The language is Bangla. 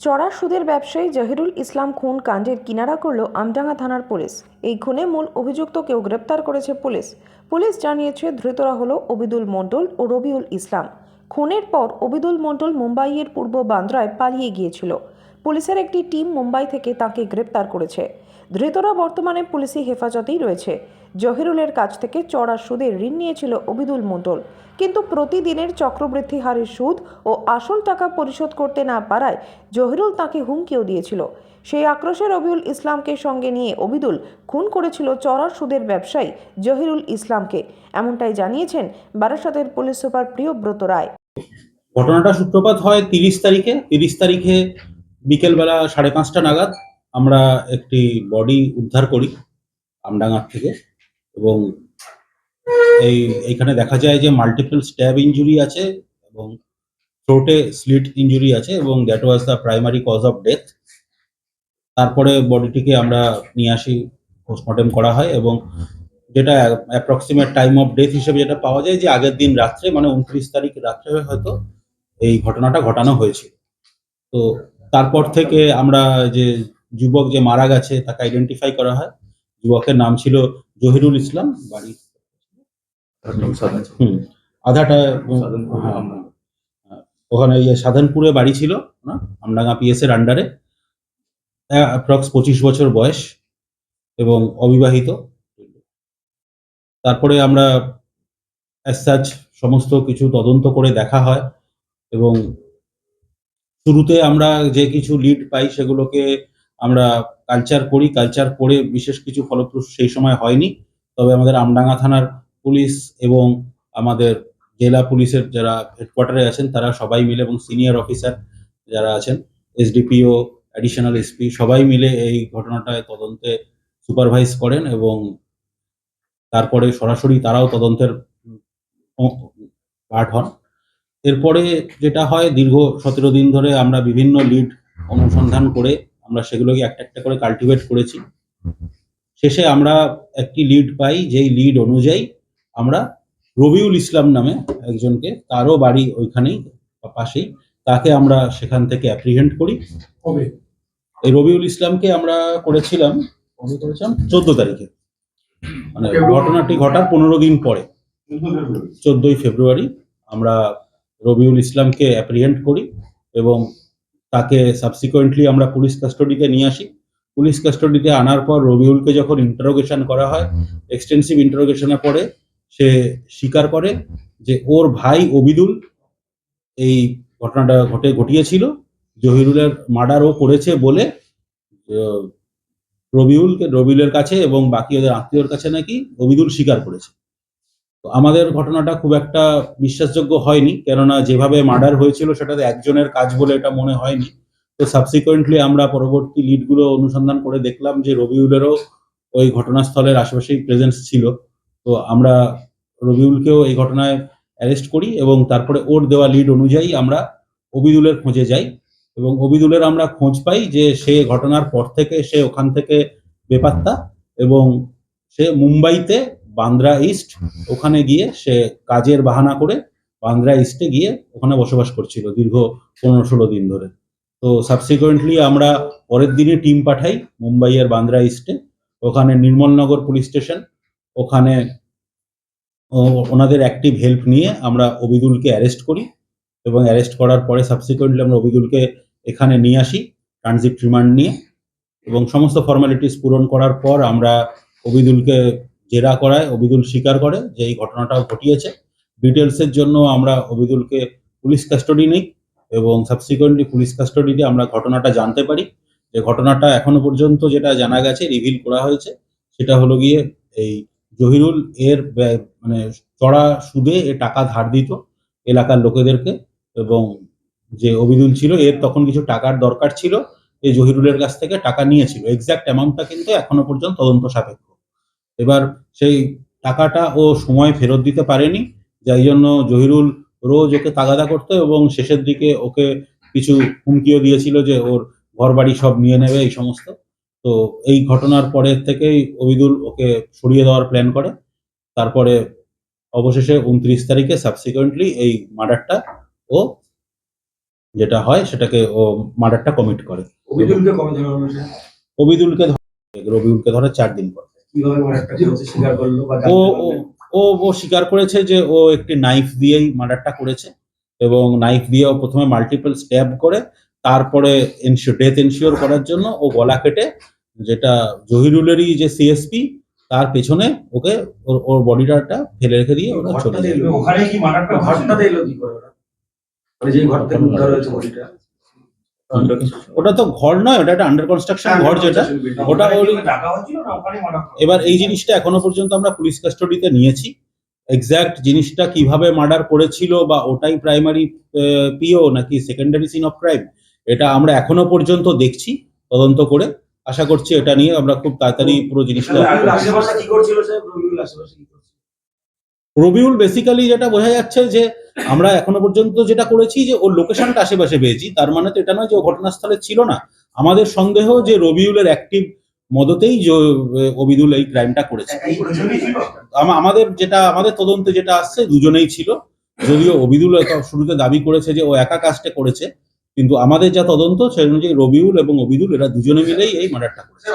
চড়া সুদের ব্যবসায়ী জহিরুল ইসলাম খুন কাণ্ডের কিনারা করল আমডাঙ্গা থানার পুলিশ। এই খুনে মূল অভিযুক্তকেও গ্রেপ্তার করেছে পুলিশ। পুলিশ জানিয়েছে, ধৃতরা হল অবিদুল মণ্ডল ও রবিউল ইসলাম। খুনের পর অবিদুল মণ্ডল মুম্বাইয়ের পূর্ব বান্দ্রায় পালিয়ে গিয়েছিল। পুলিশের একটি টিম মুম্বাই থেকে তাকে গ্রেপ্তার করেছে। ধৃতরা বর্তমানে পুলিশি হেফাজতেই রয়েছে। জহিরুলের কাছ থেকে চড়া সুদে ঋণ নিয়েছিল অবিদুল মণ্ডল। কিন্তু প্রতিদিনের চক্রবৃদ্ধি হারের সুদ ও আসল টাকা পরিশোধ করতে না পারায় জহিরুল তাকে হুমকিও দিয়েছিল। সেই আক্রোশে রবিউল ইসলামকে সঙ্গে নিয়ে অবিদুল খুন করেছিল চড়া সুদের ব্যবসায়ী জহিরুল ইসলামকে। এমনটাই জানিয়েছেন বারাসাতের পুলিশ সুপার প্রিয়ব্রত রায়। ঘটনাটা সূত্রপাত হয় তিরিশ তারিখে। তিরিশ তারিখে বিকেলবেলা সাড়ে পাঁচটা নাগাদ আমরা একটি বডি উদ্ধার করি আমডাঙ্গার থেকে। এবং এই, এখানে দেখা যায় যে মাল্টিপল স্ট্যাব ইঞ্জুরি আছে এবং থ্রোটে স্লিট ইঞ্জুরি আছে এবং that was the primary cause of death তারপরে বডিটিকে আমরা নিয়ে আসি পোস্টমর্টেম করা হয় এবং যেটা অ্যাপ্রক্সিমেট টাইম অফ ডেথ হিসেবে যেটা পাওয়া যায় যে আগের দিন রাত্রে মানে উনত্রিশ তারিখ রাত্রে হয়তো এই ঘটনাটা ঘটানো হয়েছিল। তো তারপর থেকে আমরা যে যুবক যে মারা গেছে তাকে আইডেন্টিফাই করা হয়। যুবকের নাম ছিল জহিরুল ইসলাম বাড়ি হুম আধাটা হ্যাঁ। ওখানে ইয়ে সাধনপুরে বাড়ি ছিল না আমডাঙ্গা পিএস এর আন্ডারে অ্যাপ্রক্স পঁচিশ বছর বয়স এবং অবিবাহিত। তারপরে আমরা অ্যাজ সমস্ত কিছু তদন্ত করে দেখা হয় এবং শুরুতে আমরা যে কিছু লিড পাই সেগুলোকে আমরা কালচার করি কালচার করে বিশেষ কিছু ফলপ্রসূ সেই সময় হয়নি। তবে আমাদের আমডাঙ্গা থানার পুলিশ এবং আমাদের জেলা পুলিশের যারা হেডকোয়ার্টারে আছেন, তারা সবাই মিলে এবং সিনিয়র অফিসার যারা আছেন এসডিপিও অ্যাডিশনাল এসপি সবাই মিলে এই ঘটনাটায় তদন্তে সুপারভাইজ করেন এবং তারপরে সরাসরি তারাও তদন্তের পার্ট হন। এরপরে যেটা হয়, দীর্ঘ সতেরো দিন ধরে আমরা বিভিন্ন লিড অনুসন্ধান করে আমরা সেগুলোকে একটা একটা করে কাল্টিভেট করেছি। শেষে আমরা একটি লিড পাই যেই লিড অনুযায়ী আমরা রবিউল ইসলাম নামে একজনকে তারও বাড়ি ওইখানেই পাশেই তাকে আমরা সেখান থেকে অ্যাপ্রিহেন্ড করি। এই রবিউল ইসলামকে আমরা করেছিলাম করেছিলাম? চোদ্দ তারিখে। মানে ঘটনাটি ঘটার পনেরো দিন পরে। চোদ্দই ফেব্রুয়ারি। আমরা রবিউল ইসলামকে অ্যাপ্রিহেন্ড করি এবং তাকে সাবসিকুয়েন্টলি আমরা পুলিশ কাস্টডিতে নিয়ে আসি। পুলিশ কাস্টডিতে আনার পর রবিউলকে যখন ইন্টারোগেশন করা হয় এক্সটেন্সিভ ইন্টারোগেশনের পরে সে স্বীকার করে যে ওর ভাই অবিদুল এই ঘটনাটা ঘটে ঘটিয়েছিল। জহিরুলের মার্ডার ও করেছে বলে রবিউলকে রবিউলের কাছে এবং বাকি ওদের আত্মীয়র কাছে নাকি অবিদুল স্বীকার করেছে। তো আমাদের ঘটনাটা খুব একটা বিশ্বাসযোগ্য হয়নি। কেননা যেভাবে মার্ডার হয়েছিল সেটাতে একজনের কাজ বলে এটা মনে হয়নি। তো সাবসিকুয়েন্টলি আমরা পরবর্তী লিডগুলো অনুসন্ধান করে দেখলাম যে রবিউলেরও ওই ঘটনাস্থলের আশেপাশেই প্রেজেন্স ছিল। তো আমরা রবিউলকেও এই ঘটনায় অ্যারেস্ট করি এবং তারপরে ওর দেওয়া লিড অনুযায়ী আমরা অবিদুলের খোঁজে যাই এবং অবিদুলের আমরা খোঁজ পাই যে সে ঘটনার পর থেকে সে ওখান থেকে বেপাত্তা এবং সে মুম্বাইতে বান্দ্রা ইস্ট ওখানে গিয়ে সে কাজের বাহানা করে বান্দ্রা ইস্টে গিয়ে ওখানে বসবাস করছিল দীর্ঘ পনেরো ষোলো দিন ধরে। তো সাবসিকুয়েন্টলি আমরা পরের দিনে টিম পাঠাই মুম্বাইয়ের বান্দ্রা ইস্টে। ওখানে নির্মলনগর পুলিশ স্টেশন ওখানে ওনাদের অ্যাক্টিভ হেল্প নিয়ে আমরা অবিদুলকে অ্যারেস্ট করি এবং অ্যারেস্ট করার পরে সাবসিকুয়েন্টলি আমরা অবিদুলকে এখানে নিয়ে আসি ট্রানজিট রিমান্ড নিয়ে এবং সমস্ত ফর্মালিটিস পূরণ করার পর আমরা অবিদুলকে জেরা করায়, অবিদুল স্বীকার করে যে এই ঘটনাটাও ঘটিয়েছে। ডিটেলসের জন্য আমরা অবিদুলকে পুলিশ কাস্টডি নিই এবং সাবসিকুয়েন্টলি পুলিশ কাস্টডিতে আমরা ঘটনাটা জানতে পারি। যে ঘটনাটা এখনও পর্যন্ত যেটা জানা গেছে রিভিল করা হয়েছে, সেটা হলো গিয়ে এই জহিরুল এর মানে চড়া সুদে এ টাকা ধার দিত এলাকার লোকেদেরকে এবং যে অবিদুল ছিল, এর তখন কিছু টাকার দরকার ছিল এই জহিরুলের কাছ থেকে টাকা নিয়েছিল। এক্সাক্ট অ্যামাউন্টটা কিন্তু এখনও পর্যন্ত তদন্ত সাপেক্ষ। এবার সেই টাকাটা ও সময় ফেরত দিতে পারেনি যাই জন্য জহিরুল রোজ ওকে তাগাদা করতো এবং শেষের দিকে ওকে কিছু হুমকিও দিয়েছিল যে ওর ঘর বাড়ি সব নিয়ে নেবে এই সমস্ত। তো এই ঘটনার পরের থেকেই অবিদুল ওকে সরিয়ে দেওয়ার প্ল্যান করে। তারপরে অবশেষে উনত্রিশ তারিখে সাবসিকুয়েন্টলি এই মার্ডারটা ও যেটা হয় সেটাকে ও মার্ডারটা কমিট করে। হয়েছে? অবিদুলকে ধরে রবিউলকে ধরে চার দিন পর। কীভাবে মার্ডারটা করেছে স্বীকার করল বা ও ও ও ও স্বীকার করেছে যে ও একটি নাইফ দিয়েই মার্ডারটা করেছে এবং নাইফ দিয়ে ও প্রথমে মাল্টিপল স্ট্যাব করে তারপরে ডেথ এনশিওর করার জন্য ও গলা কেটে যেটা জহিরুলেরই যে সিএসপি তার পেছনে ওকে ওর ওর বডিটা ফেলে রেখে দিয়ে ওরা চলে যায় ওখানে কি মার্ডারটা এলো কি করে ওরা? মানে ঘর থেকে উদ্ধার হয়েছে বডিটা ওটা তো ঘর নয় ওটা একটা আন্ডার কনস্ট্রাকশন ঘর যেটা। ওটা এবার এই জিনিসটা এখনও পর্যন্ত আমরা পুলিশ কাস্টডিতে নিয়েছি। এক্স্যাক্ট জিনিসটা কীভাবে মার্ডার করেছিল বা ওটাই প্রাইমারি পিও নাকি সেকেন্ডারি সিন অফ ক্রাইম এটা আমরা এখনও পর্যন্ত দেখছি তদন্ত করে। আশা করছি এটা নিয়ে আমরা খুব তাড়াতাড়ি পুরো জিনিসটা রবিউল বেসিক্যালি যেটা বোঝা যাচ্ছে যে আমরা এখনও পর্যন্ত যেটা করেছি যে ওর লোকেশনটা আশেপাশে পেয়েছি। তার মানে তো এটা নয় যে ও ঘটনাস্থলে ছিল না। আমাদের সন্দেহ যে রবিউলের অ্যাক্টিভ মদতেই যে অবিদুল এই ক্রাইমটা করেছে। আমাদের যেটা আমাদের তদন্তে যেটা আসছে দুজনেই ছিল। যদিও অবিদুল শুরুতে দাবি করেছে যে ও একা কাজটা করেছে কিন্তু আমাদের যা তদন্ত সেই অনুযায়ী রবিউল এবং অবিদুল এরা দুজনে মিলেই এই মার্ডারটা করেছে।